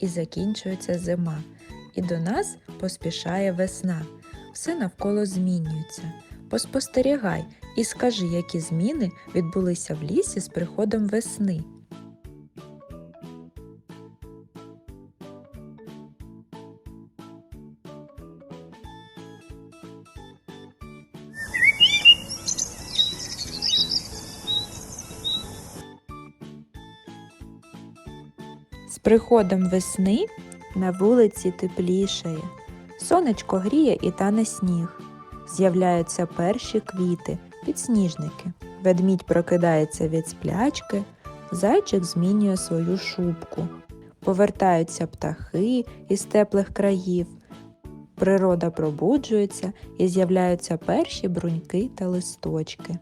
і закінчується зима, і до нас поспішає весна. Все навколо змінюється. Поспостерігай і скажи, які зміни відбулися в лісі з приходом весни. Приходом весни на вулиці теплішає, сонечко гріє і тане сніг. З'являються перші квіти, підсніжники. Ведмідь прокидається від сплячки, зайчик змінює свою шубку. Повертаються птахи із теплих країв. Природа пробуджується і з'являються перші бруньки та листочки.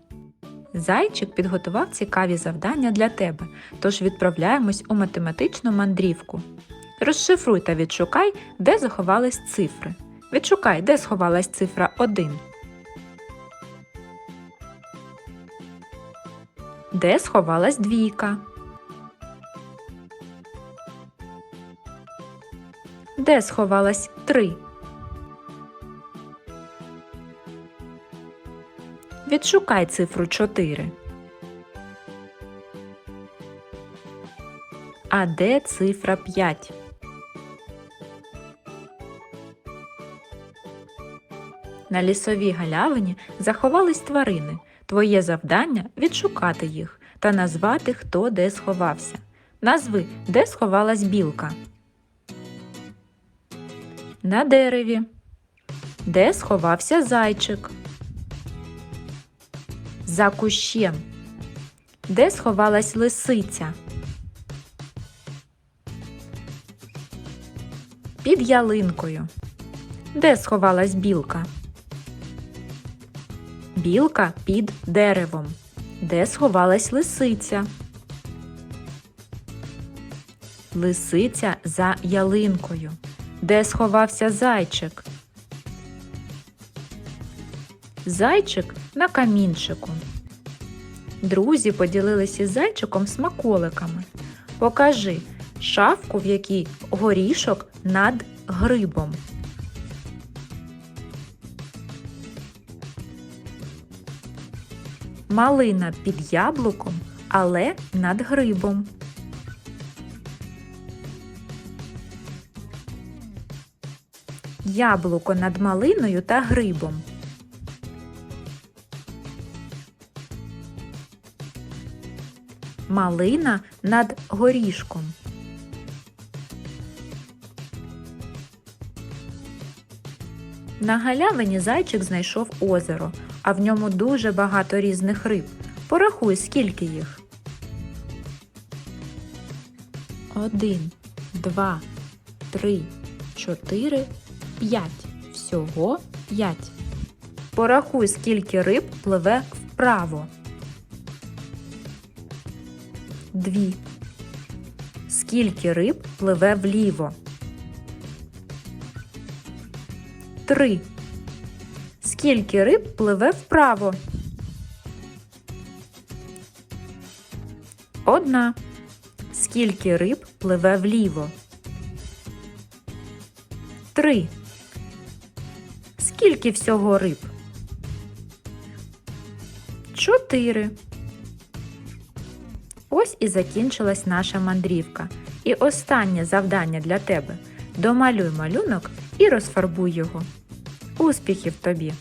Зайчик підготував цікаві завдання для тебе, тож відправляємось у математичну мандрівку. Розшифруй та відшукай, де заховались цифри. Відшукай, де сховалась цифра 1. Де сховалась двійка? Де сховалась 3? Відшукай цифру 4. А де цифра 5? На лісовій галявині заховались тварини. Твоє завдання відшукати їх та назвати, хто де сховався. Назви, де сховалась білка. На дереві. Де сховався зайчик? За кущем. Де сховалась лисиця? Під ялинкою. Де сховалась білка? Білка під деревом. Де сховалась лисиця? Лисиця за ялинкою. Де сховався зайчик? Зайчик на камінчику. Друзі поділилися із зайчиком смаколиками. Покажи шафку, в якій горішок над грибом. Малина під яблуком, але над грибом. Яблуко над малиною та грибом. Малина над горішком. На галявині зайчик знайшов озеро, а в ньому дуже багато різних риб. Порахуй, скільки їх. Один, два, три, чотири, п'ять. Всього п'ять. Порахуй, скільки риб пливе вправо. Дві. Скільки риб пливе вліво? Три. Скільки риб пливе вправо? Одна. Скільки риб пливе вліво? Три. Скільки всього риб? Чотири. Ось і закінчилась наша мандрівка. І останнє завдання для тебе домалюй малюнок і розфарбуй його. Успіхів тобі!